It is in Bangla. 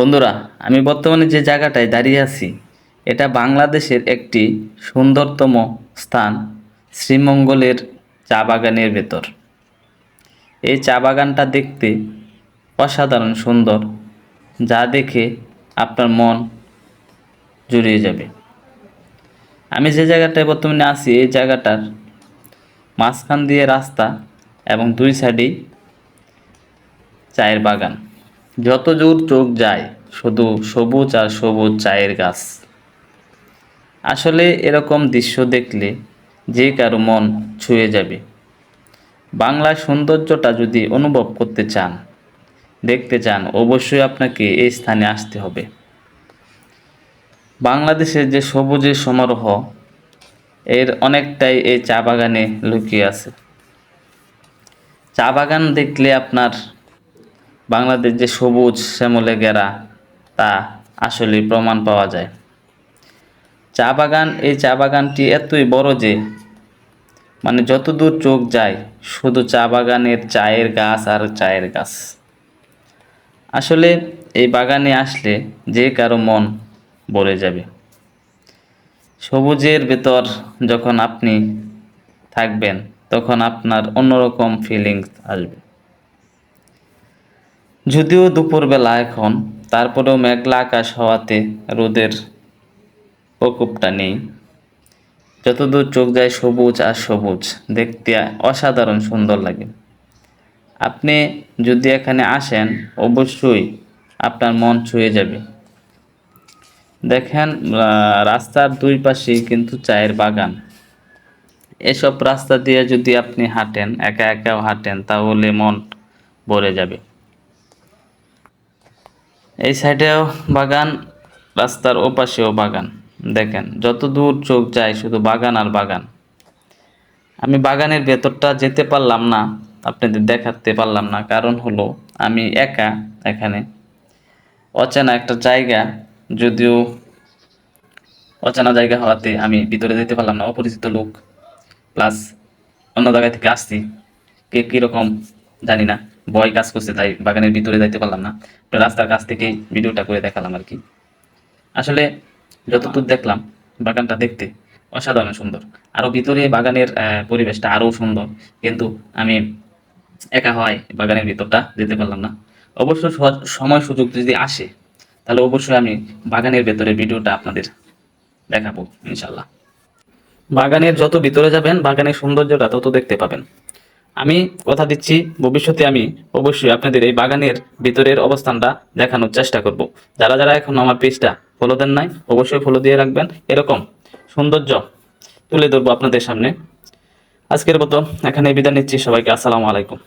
বন্ধুরা, আমি বর্তমানে যে জায়গাটায় দাঁড়িয়ে আছি, এটা বাংলাদেশের একটি সুন্দরতম স্থান, শ্রীমঙ্গলের চা বাগানের ভেতর। এই চা বাগানটা দেখতে অসাধারণ সুন্দর, যা দেখে আপনার মন জুড়িয়ে যাবে। আমি যে জায়গাটায় বর্তমানে আছি, এই জায়গাটার মাঝখান দিয়ে রাস্তা এবং দুই সাইডেই চায়ের বাগান। যত দূর চোখ যায়, শুধু সবুজ আর সবুজ চায়ের গাছ। আসলে এরকম দৃশ্য দেখলে যে কারও মন ছুঁয়ে যাবে। বাংলার সৌন্দর্যটা যদি অনুভব করতে চান, দেখতে চান, অবশ্যই আপনাকে এই স্থানে আসতে হবে। বাংলাদেশের যে সবুজের সমারোহ, এর অনেকটাই এই চা বাগানে লুকিয়ে আছে। চা বাগান দেখলে আপনার বাংলাদেশ যে সবুজ শ্যামলে ঘেরা তা আসলে প্রমাণ পাওয়া যায়। চা বাগান, এই চা বাগানটি এতই বড় যে মানে যত দূর চোখ যায়, শুধু চা বাগানের চায়ের গাছ আর চায়ের গাছ। আসলে এই বাগানে আসলে যে কারও মন ভরে যাবে। সবুজের ভেতর যখন আপনি থাকবেন, তখন আপনার অন্যরকম ফিলিংস আসবে। যদিও দুপুরবেলা এখন, তারপরেও মেঘলা আকাশ হওয়াতে রোদের প্রকোপটা নেই। যতদূর চোখ যায় সবুজ আর সবুজ, দেখতে অসাধারণ সুন্দর লাগে। আপনি যদি এখানে আসেন, অবশ্যই আপনার মন ছুঁয়ে যাবে। দেখেন রাস্তার দুই পাশেই কিন্তু চায়ের বাগান। এসব রাস্তা দিয়ে যদি আপনি হাঁটেন, একা একাও হাঁটেন, তাহলে মন ভরে যাবে। এই সাইডেও বাগান, রাস্তার ওপাশেও বাগান। দেখেন, যত দূর চোখ যায় শুধু বাগান আর বাগান। আমি বাগানের ভেতরটা যেতে পারলাম না, আপনাদের দেখাতে পারলাম না। কারণ হলো, আমি একা এখানে। অচেনা একটা জায়গা, যদিও অচেনা জায়গা হওয়াতে আমি ভিতরে যেতে পারলাম না, অপরিচিত লোক। প্লাস অন্য জায়গা থেকে আসছি, কে কীরকম জানি না। ভয় কাজ করছে, তাই বাগানের ভিতরে যাইতে পারলাম না। রাস্তার কাছ থেকেই ভিডিওটা করে দেখালাম আর কি। আসলে যতদূর দেখলাম, বাগানটা দেখতে অসাধারণ সুন্দর। আরও ভিতরে বাগানের পরিবেশটা আরও সুন্দর। কিন্তু আমি একা হয় বাগানের ভিতরটা যেতে পারলাম না। অবশ্য সময় সুযোগ যদি আসে, তাহলে অবশ্যই আমি বাগানের ভেতরে ভিডিওটা আপনাদের দেখাবো, ইনশাল্লাহ। বাগানের যত ভিতরে যাবেন, বাগানের সৌন্দর্যটা তত দেখতে পাবেন। আমি কথা দিচ্ছি, ভবিষ্যতে আমি অবশ্যই আপনাদের এই বাগানের ভিতরের অবস্থানটা দেখানোর চেষ্টা করব। যারা যারা এখন আমার পেজটা ফলো দেন নাই, অবশ্যই ফলো দিয়ে রাখবেন। এরকম সৌন্দর্য তুলে ধরবো আপনাদের সামনে। আজকের মতো এখানে বিদায় নিচ্ছি। সবাইকে আসসালামু আলাইকুম।